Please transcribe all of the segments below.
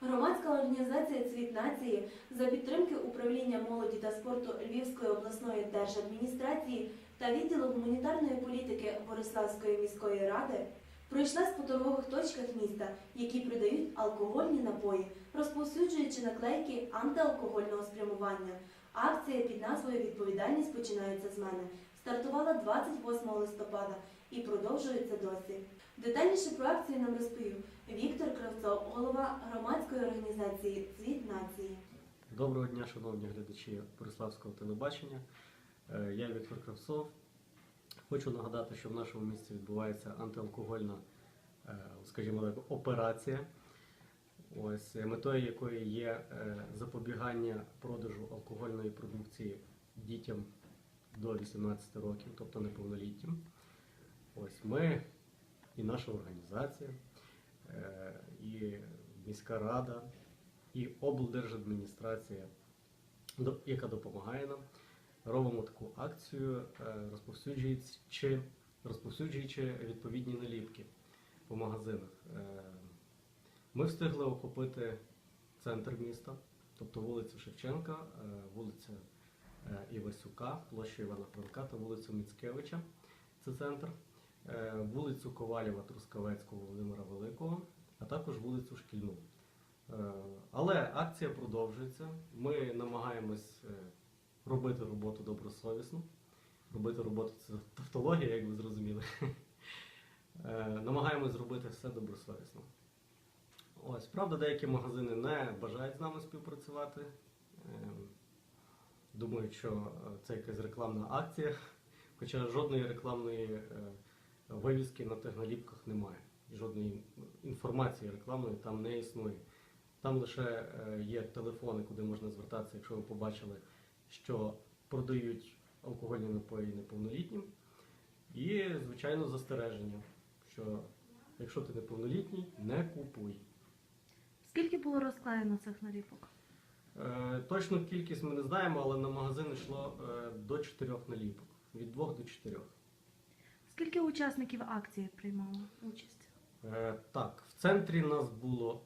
Громадська організація Цвіт нації за підтримки управління молоді та спорту Львівської обласної держадміністрації та відділу гуманітарної політики Бориславської міської ради пройшла по торгових точках міста, які продають алкогольні напої, розповсюджуючи наклейки антиалкогольного спрямування. Акція під назвою Відповідальність починається з мене стартувала 28 листопада і продовжується досі. Детальніше про акцію нам розповів Віктор Кравцов, голова громадської організації Цвіт нації. Доброго дня, шановні глядачі Бориславського телебачення. Е, Я Віктор Кравцов. Хочу нагадати, що в нашому місті відбувається антиалкогольна, е, скажімо так, операція, ось метою якої є е, запобігання продажу алкогольної продукції дітям до 18 років, тобто неповнолітнім. Ось ми і наша організація, е, і міська рада, і облдержадміністрація, яка допомагає нам, робимо таку акцію, е, розповсюджуючи, розповсюджуючи відповідні наліпки по магазинах. Ми встигли охопити центр міста, тобто вулицю Шевченка, е, вулиця е, Івасюка, площу Івана Франка та вулицю Міцкевича. Це центр. Е, Вулицю Ковалєва, Трускавецького, Володимира Великого, а також вулицю Шкільну. Але акція продовжується. Ми намагаємось робити роботу добросовісно. Робити роботу це тавтологія, як ви зрозуміли. Намагаємось зробити все добросовісно. Ось, правда, деякі магазини не бажають з нами співпрацювати. Е, Думають, що е, це якась рекламна акція, хоча жодної рекламної е, вивіски на тих немає. Жодної інформації рекламної там не існує. Там лише е, є телефони, куди можна звертатися, якщо ви побачили, що продають алкогольні напої неповнолітнім. І, звичайно, застереження, що якщо ти неповнолітній, не купуй. Скільки було розклеєно цих наліпок? Е, Точну кількість ми не знаємо, але на магазин йшло е, до чотирьох наліпок. Від двох до чотирьох. Скільки учасників акції приймало участь? Е, Так, в центрі нас було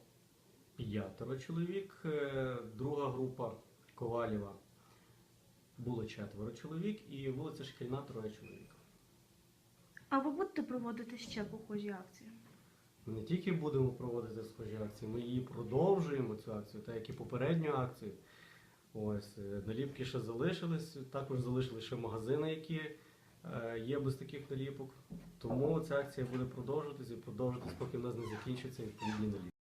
п'ятеро чоловік. Е, Друга група Ковалєва було четверо чоловік, і вулиця Шкільна троє чоловік. А ви будете проводити ще похожі акції? Ми не тільки будемо проводити схожі акції, ми її продовжуємо цю акцію, так як і попередню акцію. Ось е, наліпки ще залишились, також залишились ще магазини, які е, є без таких наліпок. Тому ця акція буде продовжуватись і продовжуватись, поки в нас не закінчаться відповідні наліпки.